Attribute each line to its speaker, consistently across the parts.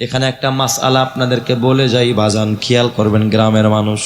Speaker 1: এখানে একটা মাসআলা আপনাদেরকে বলে যাই বাজান খেয়াল করবেন গ্রামের মানুষ।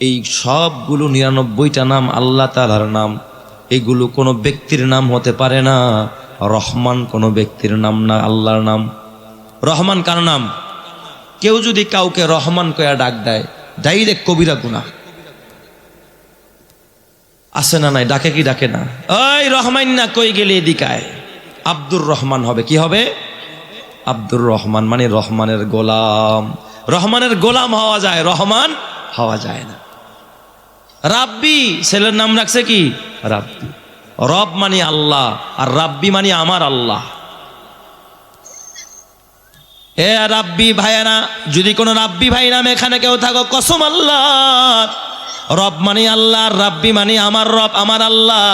Speaker 1: এই সবগুলো নিরানব্বইটা নাম আল্লাহ তালার নাম। এগুলো কোনো ব্যক্তির নাম হতে পারে না। রহমান কোনো ব্যক্তির নাম না, আল্লাহর নাম। রহমান কার নাম? কেউ যদি কাউকে রহমান কয়া ডাক দেয়, ডাইরেক্ট কবিরা গুনা আসে না নাই? ডাকে কি ডাকে না? ওই রহমান না কই গেলে এদিকায়? আব্দুর রহমান হবে, কি হবে? আব্দুর রহমান মানে রহমানের গোলাম। রহমানের গোলাম হওয়া যায়, রহমান হওয়া যায় না। রাব্বি, ছেলের নাম রাখছে কি? রাব্বি। রব মানে আল্লাহ, আর রাব্বি মানে আমার আল্লাহ। এ রাব্বি ভাইয়ানা যদি কোনো রাব্বি ভাই নাম এখানে কেউ থাকো, কসম আল্লাহ। রব মানে আল্লাহ রাব্বি মানে আমার রব, আমার আল্লাহ।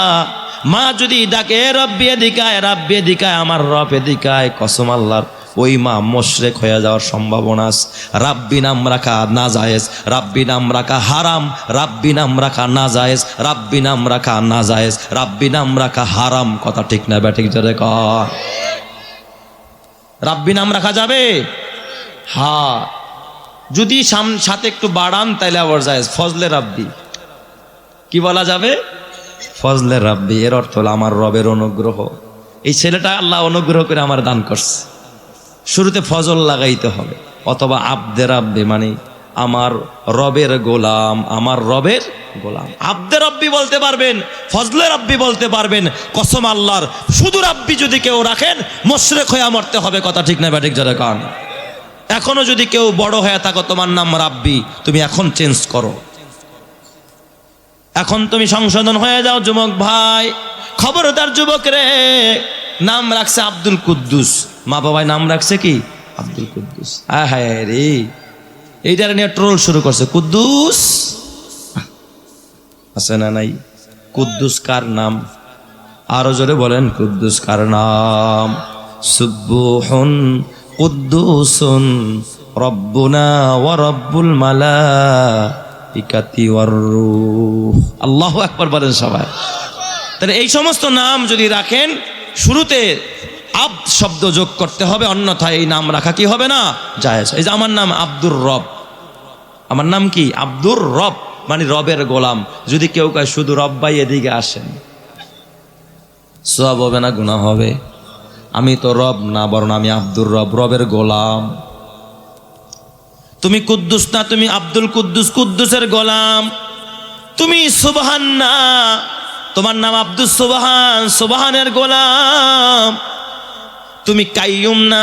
Speaker 1: মা যদি ডাকে রব্বি এদিকায় রাব্বি এদিকায়, আমার রব এদিকায়, কসম আল্লাহর। ওই মা মোশরেক হয়ে যাওয়ার সম্ভাবনা আছে। রাব্বি নাম রাখা না জায়েজ রাব্বি নাম রাখা হারাম, রাব্বি নাম রাখা না জায়েজ রাব্বি নাম রাখা না জায়েজ রাব্বি নাম রাখা হারাম, কথা ঠিক না ব্যাঠিক জোরে কর। রাব্বি নাম রাখা যাবে? হ্যাঁ যদি সাথে একটু বাড়ান, তাইলে আবার যায় ফজলে রাব্বি। কি বলা যাবে? ফজলে রাব্বি, এর অর্থ হলো আমার রবের অনুগ্রহ। এই ছেলেটা আল্লাহ অনুগ্রহ করে আমার দান করছে। শুরুতে ফজল লাগাইতে হবে, অথবা আব্দে রাব্বি মানে আমার রবের গোলাম, আমার রবের গোলাম। আব্দে রব্বি বলতে পারবেন, ফজলে রাব্বি বলতে পারবেন, কসম আল্লাহর, শুধু রাব্বি যদি কেউ রাখেন, মোশরেক হয়ে মরতে হবে, কথা ঠিক না ব্যাটিক যারা কান। এখনও যদি কেউ বড় হয়ে থাকো, তোমার নাম রাব্বি, তুমি এখন চেঞ্জ করো। এখন তুমি সংশোধন হয়ে যাও, যুবক ভাই, খবরদার যুবক রে। নাম রাখছে আব্দুল কুদ্দুস। মা বাবাই নাম রাখছে কি? আব্দুল কুদ্দুস। হ্যাঁ হ্যাঁ রে এইটার নিয়ে ট্রোল শুরু করছে। কুদ্দুস! আছে না নাই? কুদ্দুস কার নাম? আরও জোরে বলেন, কুদ্দুস কার নাম? সুব্বুহুন কুদ্দুসুন রব্বুনা ওয়া রব্বুল মালাইকাতি ওয়ার রূহ। আল্লাহু আকবার বলেন সবাই। তাহলে এই সমস্ত নাম যদি রাখেন শুরুতে আব শব্দ যোগ করতে হবে, অন্যথায় এই নাম রাখা কি হবে না? জায়েজ। এই যে আমার নাম আব্দুর রব। আমার নাম কি? আব্দুর রব। মানে রবের গোলাম। যদি কেউ কয়, শুধু রব ভাই, এদিকে আসেন। সব হবে না গুণা হবে। আমি তো রব না, বরং আমি আব্দুর রব, রবের গোলাম। তুমি কুদ্দুস না, তুমি আব্দুল কুদ্দুস, কুদ্দুসের গোলাম। তুমি সুবহান না। তোমার নাম আব্দুস সোবাহান সোবাহানের গোলাম। তুমি কাইয়ুম না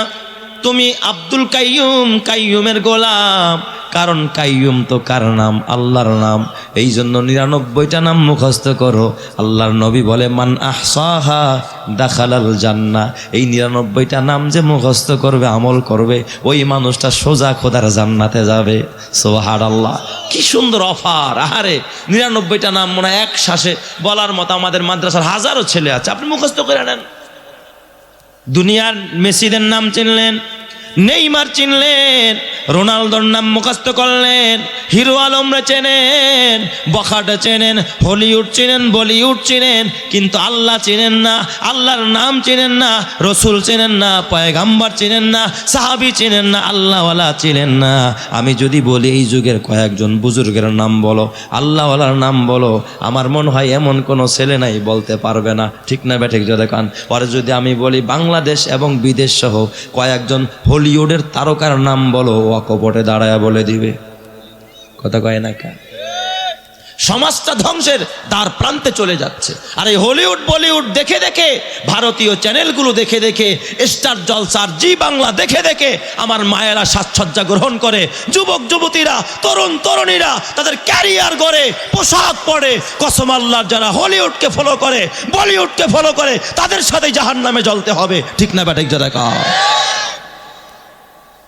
Speaker 1: তুমি আব্দুল কাইয়ুম, কাইয়ুমের গোলাম। কারণ কাইয়ুম তো কার নাম? আল্লাহর নাম। এই জন্য নিরানব্বইটা নাম মুখস্থ করো। আল্লাহর নবী বলে, মান আহসাহা দাখালাল জান্না এই নিরানব্বইটা নাম যে মুখস্থ করবে, আমল করবে, ওই মানুষটা সোজা খোদার জান্নাতে যাবে। সোহার আল্লাহ কি সুন্দর অফার। আহারে, নিরানব্বইটা নাম মনে এক শ্বাসে বলার মতো আমাদের মাদ্রাসার হাজারো ছেলে আছে। আপনি মুখস্থ করে নেন। দুনিয়ার মেসিদের নাম চিনলেন। নেইমার চিনলেন, রোনালদোর নাম মুখস্থ করলেন, হিরো আলমরা চেনেন, বখাটা চেনেন, হলিউড চিনেন, বলিউড চিনেন, কিন্তু আল্লাহ চিনেন না, আল্লাহর নাম চিনেন না, রসুল চিনেন না, পয়গাম্বার চিনেন না, সাহাবি চিনেন না, আল্লাহওয়ালা চিনেন না। আমি যদি বলি এই যুগের কয়েকজন বুজুর্গের নাম বলো, আল্লাহওয়ালার নাম বলো, আমার মনে হয় এমন কোনো ছেলে নাই বলতে পারবে না। ঠিক না ব্যাঠিক যদি কান? পরে যদি আমি বলি বাংলাদেশ এবং বিদেশ সহ কয়েকজন হলিউডের তারকার নাম বলো অকপটে দাঁড়ায় বলে দিবে। কথা কয় না কেন? সমাজটা ধ্বংসের তার প্রান্তে চলে যাচ্ছে। আর এই হলিউড, বলিউড দেখে দেখে, ভারতীয় চ্যানেলগুলো দেখে দেখে, স্টার জলসার জি বাংলা দেখে দেখে, আমার মায়েরা সাজসজ্জা গ্রহণ করে। যুবক, যুবতীরা, তরুণ, তরুণীরা, তাদের ক্যারিয়ার গড়ে, পোশাক পরে, কসম আল্লাহর যারা হলিউডকে ফলো করে, বলিউডকে ফলো করে, তাদের সাথে জাহান নামে জ্বলতে হবে। ঠিক না ব্যাটিক যারা কা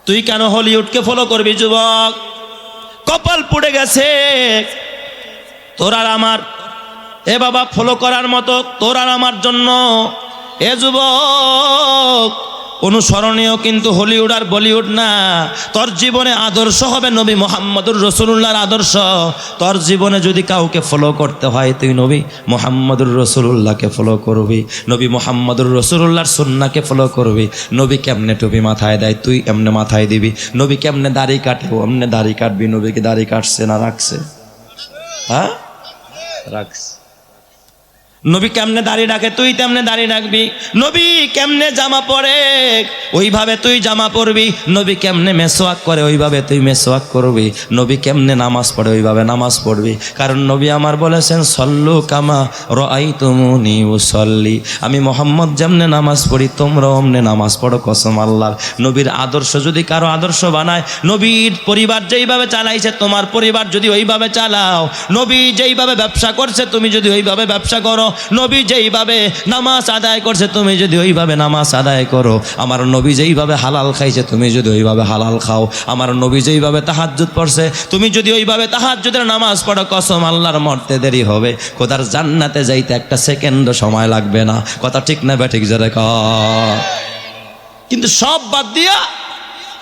Speaker 1: তুই কেন হলিউডকে ফলো করবি, যুবক? কপাল পুড়ে গেছে। তোর আর আমার, এ বাবা ফলো করার মতো তোর আর আমার জন্য। এ যুবক অনুসরণীয় কিন্তু হলিউড আর বলিউড না। তোর জীবনে আদর্শ হবে নবী মোহাম্মদুর রসুল্লাহর আদর্শ। তোর জীবনে যদি কাউকে ফলো করতে হয়, তুই নবী মোহাম্মদুর রসুল্লাহকে ফলো করবি। নবী মোহাম্মদুর রসুল্লাহর সুন্নাকে ফলো করবি। নবী কেমনে টুপি মাথায় দেয়, তুই এমনে মাথায় দিবি। নবী কেমনে দাড়ি কাটে এমনে দাড়ি কাটবি। নবীকে দাড়ি কাটছে না, রাখছে? হ্যাঁ? রাখছে। নবী কেমনে দাড়ি রাখে তুই তেমনে দাড়ি রাখবি নবী কেমনে জামা পরে, ওইভাবে তুই জামা পরবি? নবী কেমনে মেসোয়াক করে, ওইভাবে তুই মেসোয়াক করবি? নবী কেমনে নামাজ পড়ে, ওইভাবে নামাজ পড়বি? কারণ নবী আমার বলেছেন, সল্লু কামা রাই তুমুনি সল্লি আমি মোহাম্মদ যেমনে নামাজ পড়ি তোমরা অমনে নামাজ পড়ো, কসম আল্লাহর। নবীর আদর্শ যদি কারও আদর্শ বানায়, নবীর পরিবার যেইভাবে চালাইছে, তোমার পরিবার যদি ওইভাবে চালাও, নবী যেইভাবে ব্যবসা করছে, তুমি যদি ওইভাবে ব্যবসা করো নবী যেইভাবে নামাজ আদায় করছে, তুমি যদি ওইভাবে নামাজ আদায় করো, আমার নবী যেইভাবে হালাল খাইছে, তুমি যদি ওইভাবে হালাল খাও, আমার নবী যেইভাবে তাহাজ্জুদ পড়ছে, তুমি যদি ওইভাবে তাহাজ্জুদের নামাজ পড়ো, কসম আল্লাহর মরতে দেরি হবে। কোথার জান্নাতে যাইতে একটা সেকেন্ড সময় লাগবে না। কথা ঠিক না ব্যাঠিক, জোরে ক। কিন্তু সব বাদ দিয়া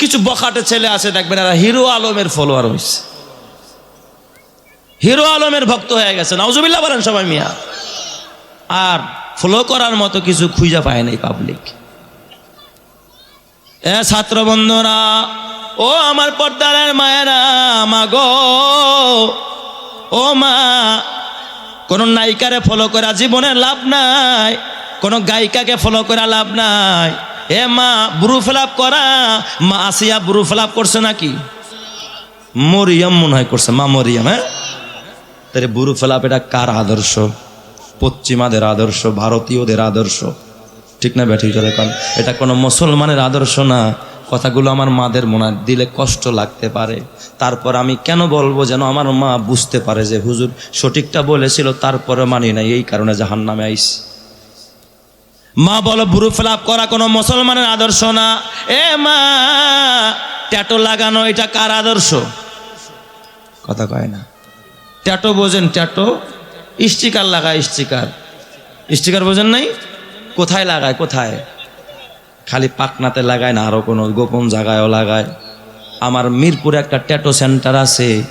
Speaker 1: কিছু বখাটে ছেলে আছে, দেখবেন এরা হিরো আলমের ফলোয়ার হয়েছে হিরো আলমের ভক্ত হয়ে গেছে। নওজুবিল্লাহ বলেন সবাই মিয়া। আর ফলো করার মতো কিছু খুঁজে পায় নাই পাবলিক এ ছাত্র বন্ধুরা, ও আমার পর্দারের মায়েরা, মা গো, ও মা, কোন নায়িকারে ফলো করা জীবনে লাভ নাই, কোন গায়িকাকে ফলো করা লাভ নাই। এ মা ব্রু ফেলাপ করা, মা আসিয়া ব্রু ফেলাপ করছে নাকি? মরিয়ম মনে হয় করছে, মা মরিয়াম হ্যাঁ? তাহলে বুরু ফেলাপ এটা কার আদর্শ? পশ্চিমাদের আদর্শ, ভারতীয়দের আদর্শ। ঠিক না ব্যাঠি চলে কারণ এটা কোনো মুসলমানের আদর্শ না। কথাগুলো আমার মাদের মনে দিলে কষ্ট লাগতে পারে। তারপর আমি কেন বলব যেন আমার মা বুঝতে পারে যে হুজুর সঠিকটা বলেছিল, তারপরে মানি না এই কারণে জাহান নামে আইস। মা বলো বুরু ফেলাপ করা কোনো মুসলমানের আদর্শ না? এ মা, ট্যাটো লাগানো এটা কার আদর্শ? কথা কয় না। ট্যাটো বোঝেন, ট্যাটো স্টিকার লাগায় স্টিকার স্টিকার বোঝেন নাই? কোথায় লাগায়? কোথায়? খালি পাকনাতে লাগায় না আরও কোনো গোপন জায়গায়ও লাগায়। আমার মিরপুরে একটা ট্যাটো সেন্টার আছে,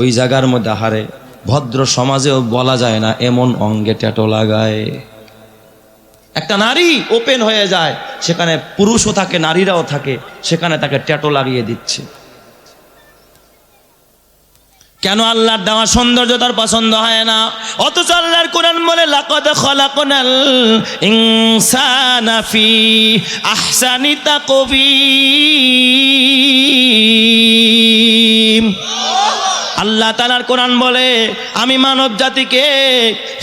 Speaker 1: ওই জায়গার মধ্যে হারে। ভদ্র সমাজেও বলা যায় না, এমন অঙ্গে ট্যাটো লাগায়। একটা নারী ওপেন হয়ে যায়, সেখানে পুরুষও থাকে, নারীরাও থাকে, সেখানে তাকে ট্যাটো লাগিয়ে দিচ্ছে। কেন আল্লাহর দেওয়া সৌন্দর্য তার পছন্দ হয় না? অথচ আল্লাহর কোরআন বলে, লাকদ খলাকনাল ইনসানা ফি আহসানি তাকবীম আল্লাহ তালার কোরআন বলে, আমি মানব জাতিকে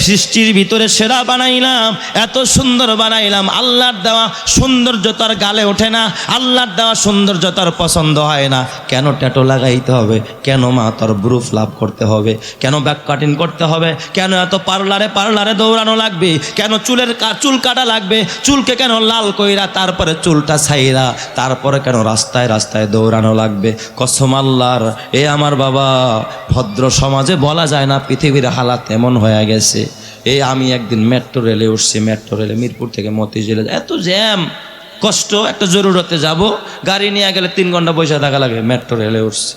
Speaker 1: সৃষ্টির ভিতরে সেরা বানাইলাম, এত সুন্দর বানাইলাম, আল্লাহর দেওয়া সৌন্দর্য তার গালে ওঠে না, আল্লাহর দেওয়া সৌন্দর্য তার পছন্দ হয় না। কেন ট্যাটো লাগাইতে হবে? কেন মা তার ব্রুফ লাভ করতে হবে? কেন ব্যাক কাটিং করতে হবে? কেন এত পার্লারে পার্লারে দৌড়ানো লাগবে? কেন চুলের চুল কাটা লাগবে? চুলকে কেন লাল কইরা তারপরে চুলটা ছাইরা তারপরে কেন রাস্তায় রাস্তায় দৌড়ানো লাগবে? কসম আল্লাহর, এ আমার বাবা ভদ্র সমাজে বলা যায় না, পৃথিবীর হালাত এমন হয়ে গেছে। এই আমি একদিন মেট্রো রেলে উঠছি মেট্রো রেলে মিরপুর থেকে মতিঝিলে। এত জ্যাম কষ্ট, একটা জরুরতে যাব, গাড়ি নিয়ে গেলে তিন ঘণ্টা পয়সা থাকা লাগে মেট্রো রেলে উঠছি।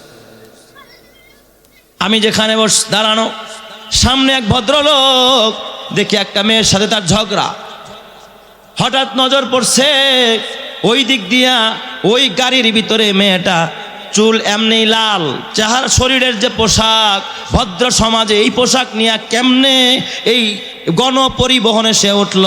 Speaker 1: আমি যেখানে বস, দাঁড়ানো, সামনে এক ভদ্রলোক, দেখি একটা মেয়ের সাথে তার ঝগড়া। হঠাৎ নজর পড়ছে, ওই দিক দিয়া ওই গাড়ির ভিতরে মেয়েটা চুল এমনি লাল চেহারা শরীরের যে পোশাক ভদ্র সমাজে এই পোশাক নিয়ে কেমনে এই গণপরিবহনে সে উঠল।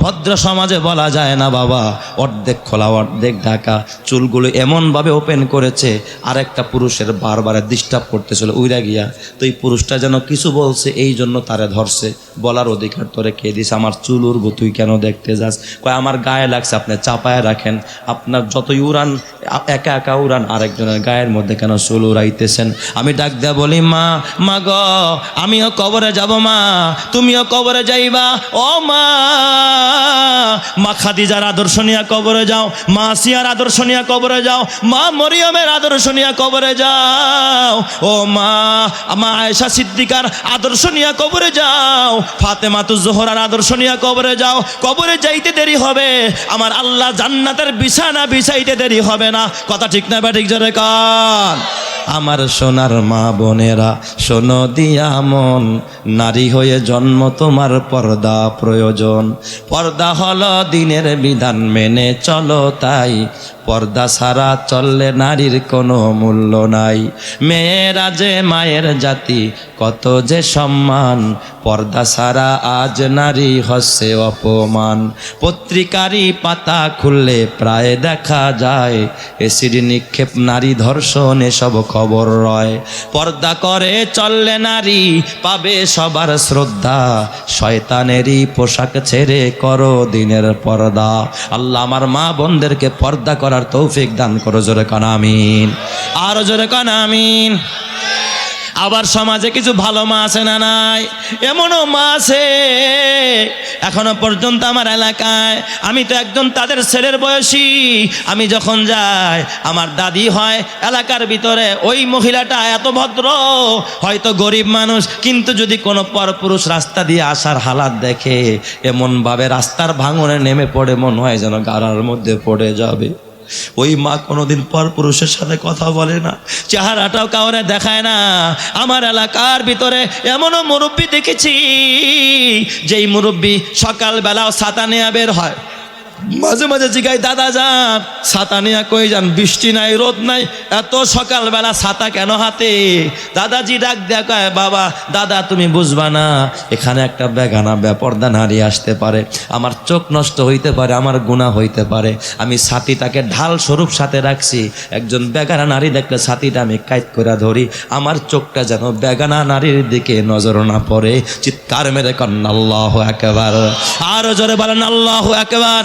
Speaker 1: ভদ্র সমাজে বলা যায় না বাবা। অর্ধেক খোলা, অর্ধেক ঢাকা। চুলগুলো এমনভাবে ওপেন করেছে আর একটা পুরুষের বারবার ডিস্টার্ব করতেছিল, উইরা গিয়া। তো এই পুরুষটা যেন কিছু বলছে, এই জন্য তারে ধরছে। বলার অধিকার তোরে কে দিস আমার চুল উড়বো, তুই কেন দেখতে যাস? কয়, আমার গায়ে লাগছে, আপনি চাপায় রাখেন। আপনার যতই উড়ান, একা একা উড়ান, আরেকজনের গায়ের মধ্যে কেন চুল উড়াইতেছেন? আমি ডাক দেয়া বলি, মা মা গ, আমিও কবরে যাব, মা। তুমিও কবরে যাইবা? ও মা মা খাদিজার আদর্শ নিয়ে কবরে যাও, মা আসিয়ার আদর্শ নিয়ে কবরে যাও, মা মরিয়মের আদর্শ নিয়ে কবরে যাও। ও মা মা আয়েশা সিদ্দিকার আদর্শ নিয়ে কবরে যাও ফাতেমাতু জোহরার আদর্শ নিয়ে কবরে যাও। কবরে যাইতে দেরি হবে, আমার আল্লাহ জান্নাতের বিছানা বিছাইতে দেরি হবে না। কথা ঠিক না ব্যাঠিক জোরে কান? আমার সোনার মা বোনেরা, শোনো দিয়া মন। নারী হয়ে জন্ম তোমার পর্দা প্রয়োজন। পর্দা হলো দিনের বিধান, মেনে চলো তাই। পর্দা সারা চললে নারীর কোনো মূল্য নাই। মেয়েরা যে মায়ের জাতি, কত যে সম্মান। পর্দা সারা আজ নারী হসে অপমান। পত্রিকারই পাতা খুললে প্রায় দেখা যায়। এসিড নিক্ষেপ, নারী ধর্ষণ, এসব খবর রয়। পর্দা করে চললে নারী পাবে সবার শ্রদ্ধা। শয়তানেরই পোশাক ছেড়ে করো দিনের পর্দা। আল্লাহ আমার মা বোনদেরকে পর্দা করার তৌফিক দান করো জোরে কনামিন আরও জোরে কানামিন আবার সমাজে কিছু ভালো মা আছে না নাই? এমনও মা আছে, এখনও পর্যন্ত আমার এলাকায়। আমি তো একজন তাদের ছেলের বয়সী। আমি যখন যাই, আমার দাদি হয়, এলাকার ভিতরে ওই মহিলাটা এত ভদ্র, হয়তো গরিব মানুষ, কিন্তু যদি কোনো পরপুরুষ রাস্তা দিয়ে আসার হালাত দেখে, এমনভাবে রাস্তার ভাঙনে নেমে পড়ে, মন হয় যেন গাড়ার মধ্যে পড়ে যাবে। ওই মা কোনোদিন পর পুরুষের সাথে কথা বলে না। চেহারাটাও কাউরে দেখায় না। আমার এলাকার ভিতরে এমনও মুরব্বী দেখেছি, যেই মুরব্বী সকালবেলাও ছাতা নেয়া বের হয়। মাঝে মাঝে জিগাই দাদা যান, ছাতা নিয়ে কই যান? বৃষ্টি নাই, রোদ নাই। এত সকালবেলা ছাতা কেন হাতে? দাদাজি ডাক দেখায় বাবা, দাদা, তুমি বুঝবা না, এখানে একটা বেগানা বেপর্দা নারী আসতে পারে। আমার চোখ নষ্ট হইতে পারে, আমার গুণা হইতে পারে। আমি ছাতিটাকে ঢাল স্বরূপ সাথে রাখছি। একজন বেগানা নারী দেখলে ছাতিটা আমি কাইত করে ধরি। আমার চোখটা যেন বেগানা নারীর দিকে নজর না পড়ে। চিৎকার মেরে কন্যা আল্লাহ একেবার আরও জোরে বলেন, আল্লাহ একেবার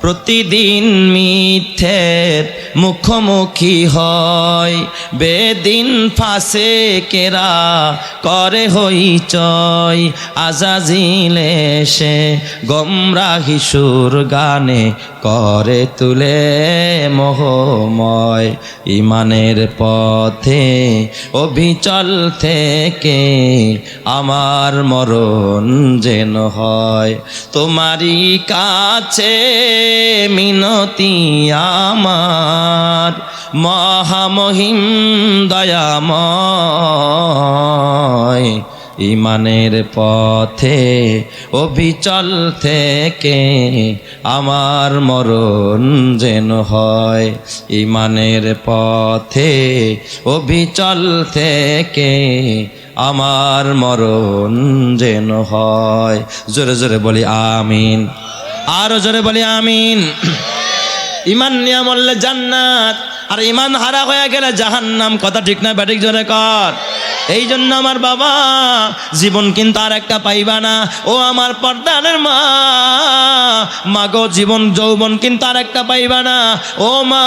Speaker 1: প্রতিদিন মিথ্যের মুখোমুখি হয়। বেদিন ফাঁসে কেরা করে হইচয় আজাজিলে সে গমরাহি সুর গানে করে তুলে মোহময় ইমানের পথে। অভিচল থেকে আমার মরণ যেন হয়। তোমারই কাছে মিনতি আমার, মহামহিম দয়াময়। ইমানের পথে, অবিচল থেকে আমার মরণ যেন হয়। ইমানের পথে, অবিচল থেকে আমার মরণ যেন হয়। জোরে জোরে বলি, আমিন। আরও জোরে বলি, আমিন। ইমান নিয়ম মরলে জান্নাত, আর ইমান হারা হয়ে গেলে জাহান্নাম। কথা ঠিক না, ব্যাটিক জোরে কর। এই জন্য আমার বাবা জীবন কিন্তু আর একটা পাইবা না। ও আমার পর্দানের মা। মা গো জীবন যৌবন কিন্তু আর একটা পাইবা না। ও মা,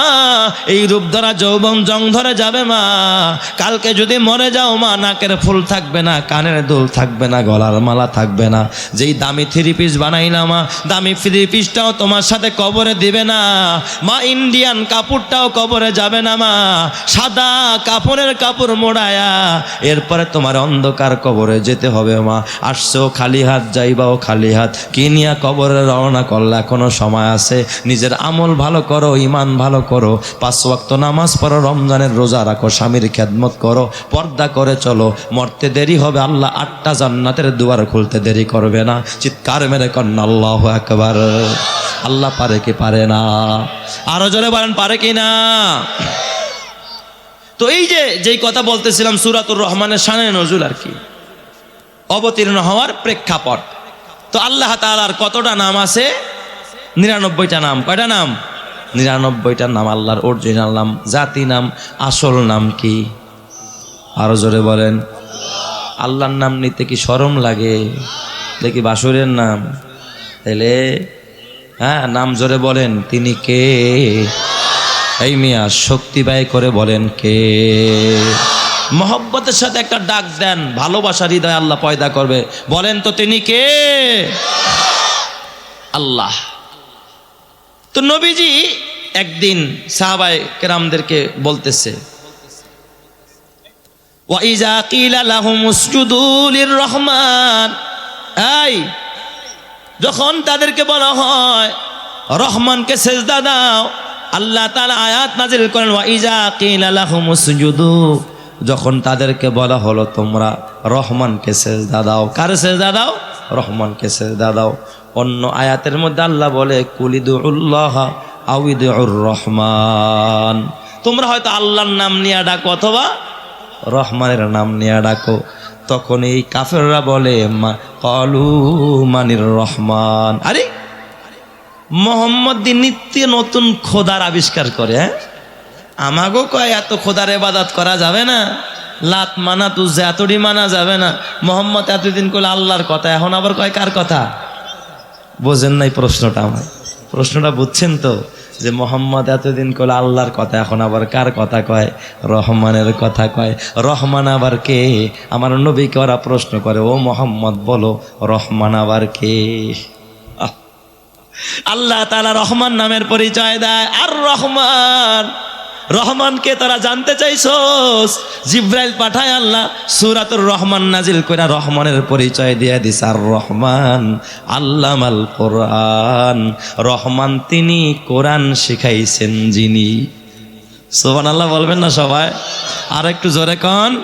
Speaker 1: এই রূপ ধরা যৌবন জং ধরে যাবে মা। কালকে যদি মরে যাও মা, নাকের ফুল থাকবে না, কানের দুল থাকবে না, গলার মালা থাকবে না। যেই দামি থ্রি পিস বানাইলাম মা, দামি থ্রি পিসটাও তোমার সাথে কবরে দিবে না। মা, ইন্ডিয়ান কাপড়টাও কবরে যাবে না মা। সাদা কাপড়ের কাপড় মোড়ায়া, এরপরে তোমার অন্ধকার কবরে যেতে হবে মা। আসছো খালি হাত, যাইবাও খালি হাত। কিনিয়া কবরে রওনা করলে, এখনও সময় আছে। নিজের আমল ভালো করো ইমান ভালো করো। পাঁচ ওয়াক্ত নামাজ পড়ো, রমজানের রোজা রাখো, স্বামীর খেদমত করো, পর্দা করে চলো। মরতে দেরি হবে, আল্লাহ আটটা জান্নাতের দুয়ার খুলতে দেরি করবে না। চিৎকার মেরে কন্যা, আল্লাহ একবার আল্লাহ পারে কি পারে না? আরও জোরে বলেন, পারে কি না? তো এই যে, যেই কথা বলতেছিলাম, সুরাতুর রহমানের শানে নজুল আর কি। অবতীর্ণ হওয়ার প্রেক্ষাপট। তো আল্লাহ তাআলার কতটা নাম আছে? নিরানব্বইটা নাম। কয়টা নাম? নিরানব্বইটা নাম, আল্লাহর অরিজিনাল নাম, জাতি নাম, আসল নাম কি? আরও জোরে বলেন। আল্লাহর নাম নিতে কি শরম লাগে? দেখি বাসুরের নাম। তাইলে হ্যাঁ নাম জোরে বলেন। তিনি কে? এই মিয়া, শক্তি ব্যয় করে বলেন কে? মহব্বতের সাথে একটা ডাক দেন, ভালোবাসার হৃদয় আল্লাহ পয়দা করবে। বলেন তো তিনি কে? আল্লাহ। তো নবীজি একদিন সাহাবাই কেরামদেরকে বলতেছে, ওয়াইজা কিলা রহমান যখন তাদেরকে বলা হয়, রহমানকে সেজদা দাও। আল্লাহ তাআলা আয়াত নাজিল করেন, ওয়াইজা কিলা লাহুম উসজুদু। যখন তাদেরকে বলা হলো, তোমরা রহমানকে সেজদা দাও। কারে সেজদা দাও? রহমানকে সেজদা দাও। অন্য আয়াতের মধ্যে আল্লাহ বলে কুলিদুল্লাহ আউিদুর রহমান। তোমরা হয়তো আল্লাহর নাম নিয়ে ডাকো অথবা রহমানের নাম নিয়ে ডাকো। তখন এই কাফেররা বলে কলু রহমান। আরে, মোহাম্মদ নিত্য নতুন খোদার আবিষ্কার করে হ্যাঁ? আমাগো কয়, এত খোদার এবাদাত করা যাবে না? লাত মানা তুজ এতটি মানা যাবে না। মোহাম্মদ এতদিন করলে আল্লাহর কথা, এখন আবার কয়, কার কথা? বোঝেন নাই প্রশ্নটা আমার প্রশ্নটা বুঝছেন তো? যে মোহাম্মদ এতদিন করলে আল্লাহর কথা, এখন আবার কার কথা কয়? রহমানের কথা কয়। রহমান আবার কে? আমার নবীকে ওরা প্রশ্ন করে, ও মোহাম্মদ, বলো, রহমান আবার কে? আল্লাহ তালা রহমান নামের পরিচয় দেয়। আর রহমান রহমানকে তারা জানতে চাইছস জিব্রাইল পাঠায় আল্লাহ, সুরাতুর রহমান নাজিল করে রহমানের পরিচয় দিয়ে দিস। আর রহমান আল্লামাল কোরআন। রহমান তিনি কোরআন শিখাইছেন যিনি। সোহান আল্লাহ বলবেন না সবাই? আর একটু জোরে কন।